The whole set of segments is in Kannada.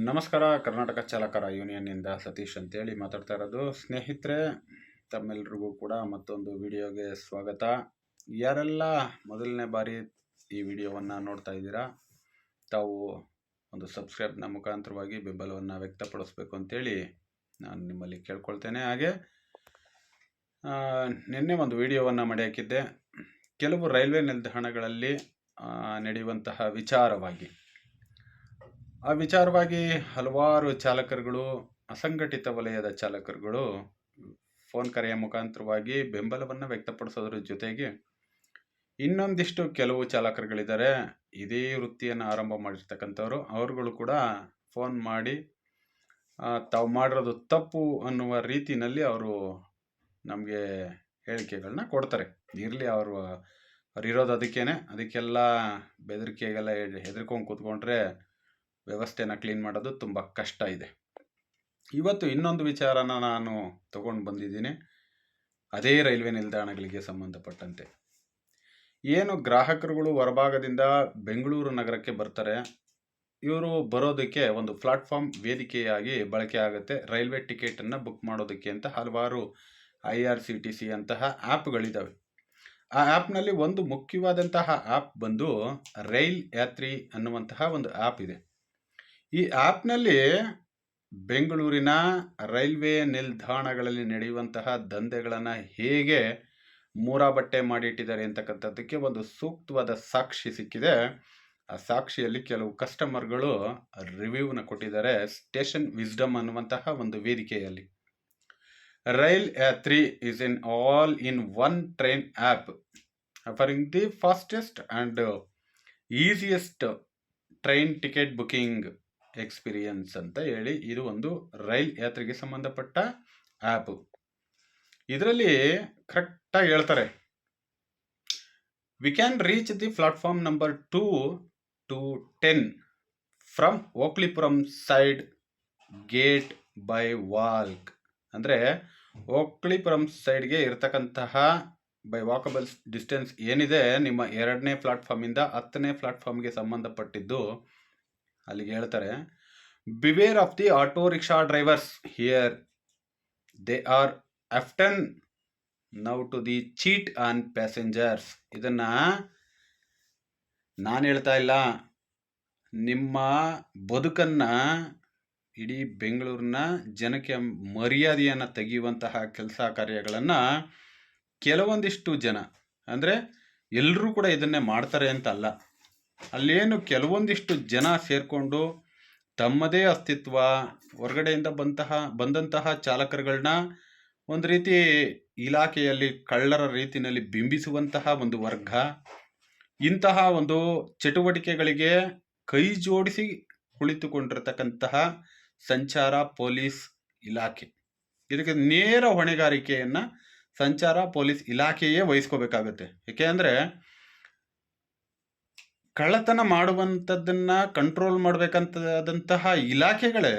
ನಮಸ್ಕಾರ, ಕರ್ನಾಟಕ ಚಾಲಕರ ಯೂನಿಯನ್ನಿಂದ ಸತೀಶ್ ಅಂತೇಳಿ ಮಾತಾಡ್ತಾ ಇರೋದು. ಸ್ನೇಹಿತರೆ, ತಮ್ಮೆಲ್ರಿಗೂ ಕೂಡ ಮತ್ತೊಂದು ವಿಡಿಯೋಗೆ ಸ್ವಾಗತ. ಯಾರೆಲ್ಲ ಮೊದಲನೇ ಬಾರಿ ಈ ವಿಡಿಯೋವನ್ನು ನೋಡ್ತಾ ಇದ್ದೀರಾ, ತಾವು ಒಂದು ಸಬ್ಸ್ಕ್ರೈಬ್ನ ಮುಖಾಂತರವಾಗಿ ಬೆಂಬಲವನ್ನು ವ್ಯಕ್ತಪಡಿಸ್ಬೇಕು ಅಂತೇಳಿ ನಾನು ನಿಮ್ಮಲ್ಲಿ ಕೇಳ್ಕೊಳ್ತೇನೆ. ಹಾಗೆ ನಿನ್ನೆ ಒಂದು ವಿಡಿಯೋವನ್ನು ಮಾಡಿ ಹಾಕಿದ್ದೆ ಕೆಲವು ರೈಲ್ವೆ ನಿಲ್ದಾಣಗಳಲ್ಲಿ ನಡೆಯುವಂತಹ ವಿಚಾರವಾಗಿ. ಆ ವಿಚಾರವಾಗಿ ಹಲವಾರು ಚಾಲಕರುಗಳು, ಅಸಂಘಟಿತ ವಲಯದ ಚಾಲಕರುಗಳು ಫೋನ್ ಕರೆಯ ಮುಖಾಂತರವಾಗಿ ಬೆಂಬಲವನ್ನು ವ್ಯಕ್ತಪಡಿಸೋದ್ರ ಜೊತೆಗೆ ಇನ್ನೊಂದಿಷ್ಟು ಕೆಲವು ಚಾಲಕರುಗಳಿದ್ದಾರೆ. ಇದೇ ವೃತ್ತಿಯನ್ನು ಆರಂಭ ಮಾಡಿರ್ತಕ್ಕಂಥವ್ರು. ಅವ್ರುಗಳು ಕೂಡ ಫೋನ್ ಮಾಡಿ ತಾವು ಮಾಡಿರೋದು ತಪ್ಪು ಅನ್ನುವ ರೀತಿಯಲ್ಲಿ ಅವರು ನಮಗೆ ಹೇಳಿಕೆಗಳನ್ನ ಕೊಡ್ತಾರೆ. ಇರಲಿ ಅವರು, ಅವ್ರು ಇರೋದು ಅದಕ್ಕೇನೆ. ಅದಕ್ಕೆಲ್ಲ ಬೆದರಿಕೆಗೆಲ್ಲ ಹೆದರ್ಕೊಂಡು ಕೂತ್ಕೊಂಡ್ರೆ ವ್ಯವಸ್ಥೆನ ಕ್ಲೀನ್ ಮಾಡೋದು ತುಂಬ ಕಷ್ಟ ಇದೆ. ಇವತ್ತು ಇನ್ನೊಂದು ವಿಚಾರನ ನಾನು ತಗೊಂಡು ಬಂದಿದ್ದೀನಿ. ಅದೇ ರೈಲ್ವೆ ನಿಲ್ದಾಣಗಳಿಗೆ ಸಂಬಂಧಪಟ್ಟಂತೆ. ಏನು ಗ್ರಾಹಕರುಗಳು ಹೊರಭಾಗದಿಂದ ಬೆಂಗಳೂರು ನಗರಕ್ಕೆ ಬರ್ತಾರೆ, ಇವರು ಬರೋದಕ್ಕೆ ಒಂದು ಪ್ಲಾಟ್ಫಾರ್ಮ್ ವೇದಿಕೆಯಾಗಿ ಬಳಕೆ ಆಗುತ್ತೆ. ರೈಲ್ವೆ ಟಿಕೆಟನ್ನು ಬುಕ್ ಮಾಡೋದಕ್ಕೆ ಅಂತ ಹಲವಾರು I R C T C ಅಂತಹ ಆ್ಯಪ್ಗಳಿದ್ದಾವೆ ಆ ಆ್ಯಪ್ನಲ್ಲಿ ಒಂದು ಮುಖ್ಯವಾದಂತಹ ಆ್ಯಪ್ ಬಂದು ರೈಲ್ ಯಾತ್ರಿ ಅನ್ನುವಂತಹ ಒಂದು ಆ್ಯಪ್ ಇದೆ. ಈ ಆ್ಯಪ್ನಲ್ಲಿ ಬೆಂಗಳೂರಿನ ರೈಲ್ವೆ ನಿಲ್ದಾಣಗಳಲ್ಲಿ ನಡೆಯುವಂತಹ ದಂಧೆಗಳನ್ನು ಹೇಗೆ ಮೂರಾಬಟ್ಟೆ ಮಾಡಿಟ್ಟಿದ್ದಾರೆ ಅಂತಕ್ಕಂಥದ್ದಕ್ಕೆ ಒಂದು ಸೂಕ್ತವಾದ ಸಾಕ್ಷಿ ಸಿಕ್ಕಿದೆ. ಆ ಸಾಕ್ಷಿಯಲ್ಲಿ ಕೆಲವು ಕಸ್ಟಮರ್ಗಳು ರಿವ್ಯೂನ ಕೊಟ್ಟಿದ್ದಾರೆ. ಸ್ಟೇಷನ್ ವಿಸ್ಡಮ್ ಅನ್ನುವಂತಹ ಒಂದು ವೇದಿಕೆಯಲ್ಲಿ. Rail three is in all in one train app. Offering the fastest and easiest train ticket booking. Experience ಅಂತ ಹೇಳಿ ಇದು ಒಂದು ರೈಲ್ ಯಾತ್ರೆಗೆ ಸಂಬಂಧಪಟ್ಟ ಆ್ಯಪ್ ಇದರಲ್ಲಿ ಕರೆಕ್ಟಾಗಿ ಹೇಳ್ತಾರೆ. We can reach the platform number two to ten from Okalipuram side gate by walk ಅಂದರೆ ಓಕ್ಲಿಪುರಂ ಸೈಡ್ಗೆ ಇರತಕ್ಕಂತಹ ಬೈ ವಾಕಬಲ್ ಡಿಸ್ಟೆನ್ಸ್ ಏನಿದೆ, ನಿಮ್ಮ ಎರಡನೇ ಪ್ಲಾಟ್ಫಾರ್ಮಿಂದ ಹತ್ತನೇ ಪ್ಲಾಟ್ಫಾರ್ಮ್ಗೆ ಸಂಬಂಧಪಟ್ಟಿದ್ದು ಅಲ್ಲಿಗೆ ಹೇಳ್ತಾರೆ beware of the auto rickshaw drivers here they are often now to the cheat on passengers ಇದನ್ನ ನಾನು ಹೇಳ್ತಾ ಇಲ್ಲ. ನಿಮ್ಮ ಬದುಕನ್ನ ಇಡೀ ಬೆಂಗಳೂರಿನ ಜನಕ್ಕೆ ಮರ್ಯಾದೆಯನ್ನು ತೆಗೆಯುವಂತಹ ಕೆಲಸ ಕಾರ್ಯಗಳನ್ನು ಕೆಲವೊಂದಿಷ್ಟು ಜನ, ಅಂದರೆ ಎಲ್ಲರೂ ಕೂಡ ಇದನ್ನೇ ಮಾಡ್ತಾರೆ ಅಂತ ಅಲ್ಲ. ಅಲ್ಲೇನು ಕೆಲವೊಂದಿಷ್ಟು ಜನ ಸೇರಿಕೊಂಡು ತಮ್ಮದೇ ಅಸ್ತಿತ್ವ, ಹೊರಗಡೆಯಿಂದ ಬಂತಹ, ಬಂದಂತಹ ಚಾಲಕರುಗಳನ್ನ ಒಂದು ರೀತಿ ಇಲಾಖೆಯಲ್ಲಿ ಕಳ್ಳರ ರೀತಿಯಲ್ಲಿ ಬಿಂಬಿಸುವಂತಹ ಒಂದು ವರ್ಗ. ಇಂತಹ ಒಂದು ಚಟುವಟಿಕೆಗಳಿಗೆ ಕೈ ಜೋಡಿಸಿ ಕುಳಿತುಕೊಂಡಿರತಕ್ಕಂತಹ ಸಂಚಾರ ಪೊಲೀಸ್ ಇಲಾಖೆ. ಇದಕ್ಕೆ ನೇರ ಹೊಣೆಗಾರಿಕೆಯನ್ನು ಸಂಚಾರ ಪೊಲೀಸ್ ಇಲಾಖೆಯೇ ವಹಿಸ್ಕೋಬೇಕಾಗುತ್ತೆ. ಏಕೆ ಅಂದರೆ ಕಳ್ಳತನ ಮಾಡುವಂಥದ್ದನ್ನ ಕಂಟ್ರೋಲ್ ಮಾಡಬೇಕಂತಾದಂತಹ ಇಲಾಖೆಗಳೇ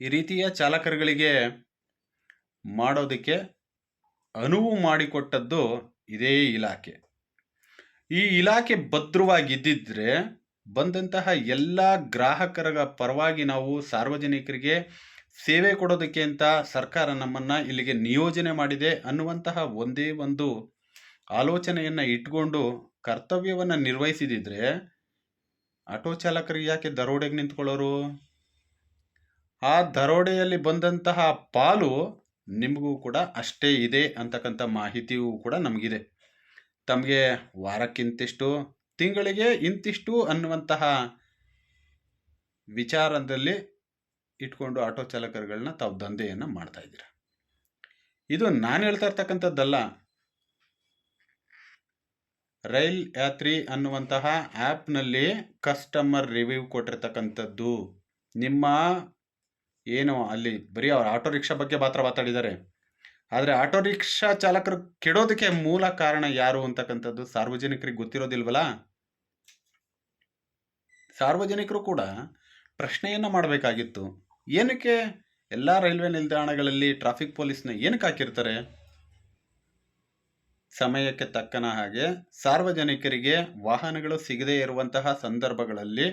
ಈ ರೀತಿಯ ಚಾಲಕರುಗಳಿಗೆ ಮಾಡೋದಕ್ಕೆ ಅನುವು ಮಾಡಿಕೊಟ್ಟದ್ದು ಇದೇ ಇಲಾಖೆ. ಈ ಇಲಾಖೆ ಭದ್ರವಾಗಿದ್ದಿದ್ರೆ ಬಂದಂತಹ ಎಲ್ಲ ಗ್ರಾಹಕರ ಪರವಾಗಿ ನಾವು ಸಾರ್ವಜನಿಕರಿಗೆ ಸೇವೆ ಕೊಡೋದಕ್ಕೆ ಅಂತ ಸರ್ಕಾರ ನಮ್ಮನ್ನು ಇಲ್ಲಿಗೆ ನಿಯೋಜನೆ ಮಾಡಿದೆ ಅನ್ನುವಂತಹ ಒಂದೇ ಒಂದು ಆಲೋಚನೆಯನ್ನು ಇಟ್ಕೊಂಡು ಕರ್ತವ್ಯವನ್ನು ನಿರ್ವಹಿಸಿದಿದ್ರೆ ಆಟೋ ಚಾಲಕರಿಗೆ ಯಾಕೆ ದರೋಡೆಗೆ ನಿಂತ್ಕೊಳ್ಳೋರು? ಆ ದರೋಡೆಯಲ್ಲಿ ಬಂದಂತಹ ಪಾಲು ನಿಮಗೂ ಕೂಡ ಅಷ್ಟೇ ಇದೆ ಅಂತಕ್ಕಂಥ ಮಾಹಿತಿಯೂ ಕೂಡ ನಮಗಿದೆ. ತಮಗೆ ವಾರಕ್ಕಿಂತಿಷ್ಟು, ತಿಂಗಳಿಗೆ ಇಂತಿಷ್ಟು ಅನ್ನುವಂತಹ ವಿಚಾರದಲ್ಲಿ ಇಟ್ಕೊಂಡು ಆಟೋ ಚಾಲಕರುಗಳನ್ನ ತಾವು ದಂಧೆಯನ್ನು ಮಾಡ್ತಾ ಇದ್ದೀರ? ಇದು ನಾನು ಹೇಳ್ತಾ ಇರ್ತಕ್ಕಂಥದ್ದಲ್ಲ. ರೈಲ್ ಯಾತ್ರಿ ಅನ್ನುವಂತಹ ಆ್ಯಪ್ನಲ್ಲಿ ಕಸ್ಟಮರ್ ರಿವ್ಯೂ ಕೊಟ್ಟಿರ್ತಕ್ಕಂಥದ್ದು. ನಿಮ್ಮ ಏನು ಅಲ್ಲಿ ಬರೀ ಅವ್ರು ಆಟೋ ರಿಕ್ಷಾ ಬಗ್ಗೆ ಮಾತ್ರ ಮಾತಾಡಿದ್ದಾರೆ. ಆದರೆ ಆಟೋ ರಿಕ್ಷಾ ಚಾಲಕರು ಕೆಡೋದಕ್ಕೆ ಮೂಲ ಕಾರಣ ಯಾರು ಅಂತಕ್ಕಂಥದ್ದು ಸಾರ್ವಜನಿಕರಿಗೆ ಗೊತ್ತಿರೋದಿಲ್ವಲ್ಲ? ಸಾರ್ವಜನಿಕರು ಕೂಡ ಪ್ರಶ್ನೆಯನ್ನು ಮಾಡಬೇಕಾಗಿತ್ತು. ಏನಕ್ಕೆ ಎಲ್ಲ ರೈಲ್ವೆ ನಿಲ್ದಾಣಗಳಲ್ಲಿ ಟ್ರಾಫಿಕ್ ಪೊಲೀಸ್ನ ಏನಕ್ಕೆ ಹಾಕಿರ್ತಾರೆ? ಸಮಯಕ್ಕೆ ತಕ್ಕನ ಹಾಗೆ ಸಾರ್ವಜನಿಕರಿಗೆ ವಾಹನಗಳು ಸಿಗದೇ ಇರುವಂತಹ ಸಂದರ್ಭಗಳಲ್ಲಿ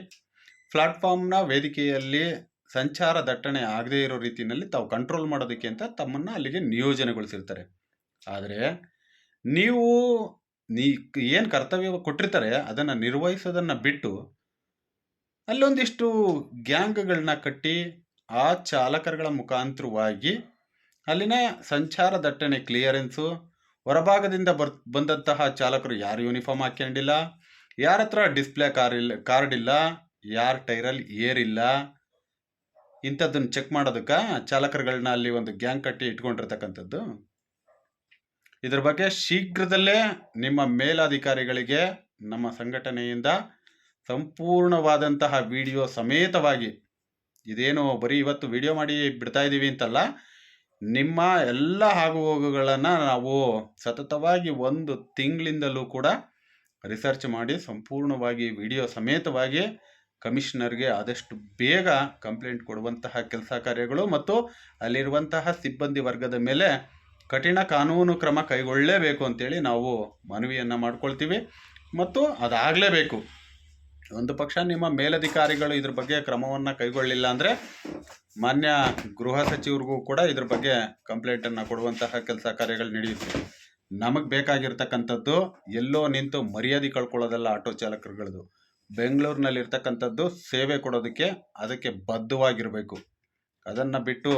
ಪ್ಲಾಟ್ಫಾರ್ಮ್ನ ವೇದಿಕೆಯಲ್ಲಿ ಸಂಚಾರ ದಟ್ಟಣೆ ಆಗದೇ ಇರೋ ರೀತಿಯಲ್ಲಿ ತಾವು ಕಂಟ್ರೋಲ್ ಮಾಡೋದಕ್ಕೆ ಅಂತ ತಮ್ಮನ್ನು ಅಲ್ಲಿಗೆ ನಿಯೋಜನೆಗೊಳಿಸಿರ್ತಾರೆ. ಆದರೆ ನೀವು ನೀ ಏನು ಕರ್ತವ್ಯ ಕೊಟ್ಟಿರ್ತಾರೆ ಅದನ್ನು ನಿರ್ವಹಿಸೋದನ್ನು ಬಿಟ್ಟು ಅಲ್ಲೊಂದಿಷ್ಟು ಗ್ಯಾಂಗ್ಗಳನ್ನ ಕಟ್ಟಿ ಆ ಚಾಲಕರುಗಳ ಮುಖಾಂತರವಾಗಿ ಅಲ್ಲಿನ ಸಂಚಾರ ದಟ್ಟಣೆ ಕ್ಲಿಯರೆನ್ಸು ಹೊರಭಾಗದಿಂದ ಬರ್, ಬಂದಂತಹ ಚಾಲಕರು ಯಾರು ಯೂನಿಫಾರ್ಮ್ ಹಾಕ್ಕೊಂಡಿಲ್ಲ ಯಾರ ಹತ್ರ ಡಿಸ್ಪ್ಲೇ ಕಾರ್ ಇಲ್ಲ ಕಾರ್ಡ್ ಇಲ್ಲ, ಯಾರ ಟೈರಲ್ಲಿ ಏರ್ ಇಲ್ಲ ಇಂಥದ್ದನ್ನು ಚೆಕ್ ಮಾಡೋದಕ್ಕೆ ಚಾಲಕರುಗಳನ್ನ ಅಲ್ಲಿ ಒಂದು ಗ್ಯಾಂಗ್ ಕಟ್ಟಿ ಇಟ್ಕೊಂಡಿರ್ತಕ್ಕಂಥದ್ದು. ಇದ್ರ ಬಗ್ಗೆ ಶೀಘ್ರದಲ್ಲೇ ನಿಮ್ಮ ಮೇಲಾಧಿಕಾರಿಗಳಿಗೆ, ನಮ್ಮ ಸಂಘಟನೆಯಿಂದ ಸಂಪೂರ್ಣವಾದಂತಹ ವಿಡಿಯೋ ಸಮೇತವಾಗಿ, ಇದೇನು ಬರೀ ಇವತ್ತು ವಿಡಿಯೋ ಮಾಡಿ ಬಿಡ್ತಾ ಇದ್ದೀವಿ ಅಂತಲ್ಲ ನಿಮ್ಮ ಎಲ್ಲ ಆಗುಹೋಗುಗಳನ್ನು ನಾವು ಸತತವಾಗಿ ಒಂದು ತಿಂಗಳಿಂದಲೂ ಕೂಡ ರಿಸರ್ಚ್ ಮಾಡಿ ಸಂಪೂರ್ಣವಾಗಿ ವಿಡಿಯೋ ಸಮೇತವಾಗಿ ಕಮಿಷನರ್ಗೆ ಆದಷ್ಟು ಬೇಗ ಕಂಪ್ಲೇಂಟ್ ಕೊಡುವಂತಹ ಕೆಲಸ ಕಾರ್ಯಗಳು ಮತ್ತು ಅಲ್ಲಿರುವಂತಹ ಸಿಬ್ಬಂದಿ ವರ್ಗದ ಮೇಲೆ ಕಠಿಣ ಕಾನೂನು ಕ್ರಮ ಕೈಗೊಳ್ಳಲೇಬೇಕು ಅಂತೇಳಿ ನಾವು ಮನವಿಯನ್ನು ಮಾಡ್ಕೊಳ್ತೀವಿ. ಮತ್ತು ಅದಾಗಲೇಬೇಕು. ಒಂದು ಪಕ್ಷ ನಿಮ್ಮ ಮೇಲಧಿಕಾರಿಗಳು ಇದ್ರ ಬಗ್ಗೆ ಕ್ರಮವನ್ನು ಕೈಗೊಳ್ಳಿಲ್ಲ ಅಂದರೆ ಮಾನ್ಯ ಗೃಹ ಸಚಿವರಿಗೂ ಕೂಡ ಇದ್ರ ಬಗ್ಗೆ ಕಂಪ್ಲೇಂಟನ್ನು ಕೊಡುವಂತಹ ಕೆಲಸ ಕಾರ್ಯಗಳು ನಡೆಯುತ್ತೆ. ನಮಗೆ ಬೇಕಾಗಿರ್ತಕ್ಕಂಥದ್ದು ಎಲ್ಲೋ ನಿಂತು ಮರ್ಯಾದೆ ಕಳ್ಕೊಳ್ಳೋದಲ್ಲ ಆಟೋ ಚಾಲಕರುಗಳದು. ಬೆಂಗಳೂರಿನಲ್ಲಿ ಇರ್ತಕ್ಕಂಥದ್ದು ಸೇವೆ ಕೊಡೋದಕ್ಕೆ ಅದಕ್ಕೆ ಬದ್ಧವಾಗಿರಬೇಕು. ಅದನ್ನು ಬಿಟ್ಟು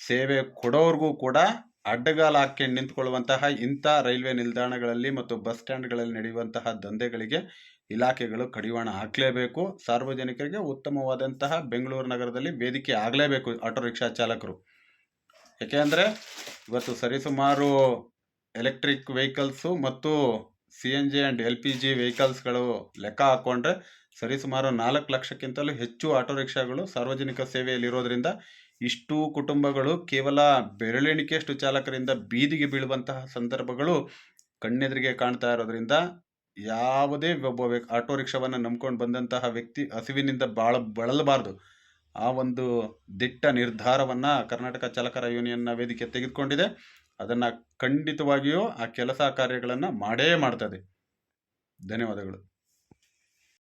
ಸೇವೆ ಕೊಡೋರ್ಗೂ ಕೂಡ ಅಡ್ಡಗಾಲ ಹಾಕ್ಕೊಂಡು ನಿಂತ್ಕೊಳ್ಳುವಂತಹ ಇಂಥ ರೈಲ್ವೆ ನಿಲ್ದಾಣಗಳಲ್ಲಿ ಮತ್ತು ಬಸ್ ಸ್ಟ್ಯಾಂಡ್ಗಳಲ್ಲಿ ನಡೆಯುವಂತಹ ದಂಧೆಗಳಿಗೆ ಇಲಾಖೆಗಳು ಕಡಿವಾಣ ಹಾಕಲೇಬೇಕು. ಸಾರ್ವಜನಿಕರಿಗೆ ಉತ್ತಮವಾದಂತಹ ಬೆಂಗಳೂರು ನಗರದಲ್ಲಿ ವೇದಿಕೆ ಆಗಲೇಬೇಕು ಆಟೋ ರಿಕ್ಷಾ ಚಾಲಕರು. ಯಾಕೆಂದರೆ ಇವತ್ತು ಸರಿಸುಮಾರು ಎಲೆಕ್ಟ್ರಿಕ್ ವೆಹಿಕಲ್ಸು ಮತ್ತು C N G and L P G ವೆಹಿಕಲ್ಸ್ಗಳು ಲೆಕ್ಕ ಹಾಕ್ಕೊಂಡ್ರೆ ಸರಿಸುಮಾರು ನಾಲ್ಕು ಲಕ್ಷಕ್ಕಿಂತಲೂ ಹೆಚ್ಚು ಆಟೋ ರಿಕ್ಷಾಗಳು ಸಾರ್ವಜನಿಕ ಸೇವೆಯಲ್ಲಿರೋದ್ರಿಂದ ಇಷ್ಟು ಕುಟುಂಬಗಳು ಕೇವಲ ಬೆರಳೆಣಿಕೆಯಷ್ಟು ಚಾಲಕರಿಂದ ಬೀದಿಗೆ ಬೀಳುವಂತಹ ಸಂದರ್ಭಗಳು ಕಣ್ಣೆದುರಿಗೆ ಕಾಣ್ತಾ ಇರೋದ್ರಿಂದ ಯಾವುದೇ ಒಬ್ಬ ವ್ಯಕ್ ಆಟೋ ರಿಕ್ಷಾವನ್ನು ನಂಬ್ಕೊಂಡು ಬಂದಂತಹ ವ್ಯಕ್ತಿ ಹಸಿವಿನಿಂದ ಬಾಳ ಬಳಲಬಾರ್ದು. ಆ ಒಂದು ದಿಟ್ಟ ನಿರ್ಧಾರವನ್ನು ಕರ್ನಾಟಕ ಚಾಲಕರ ಯೂನಿಯನ್ನ ವೇದಿಕೆ ತೆಗೆದುಕೊಂಡಿದೆ. ಅದನ್ನು ಖಂಡಿತವಾಗಿಯೂ ಆ ಕೆಲಸ ಕಾರ್ಯಗಳನ್ನು ಮಾಡೇ ಮಾಡ್ತದೆ. ಧನ್ಯವಾದಗಳು.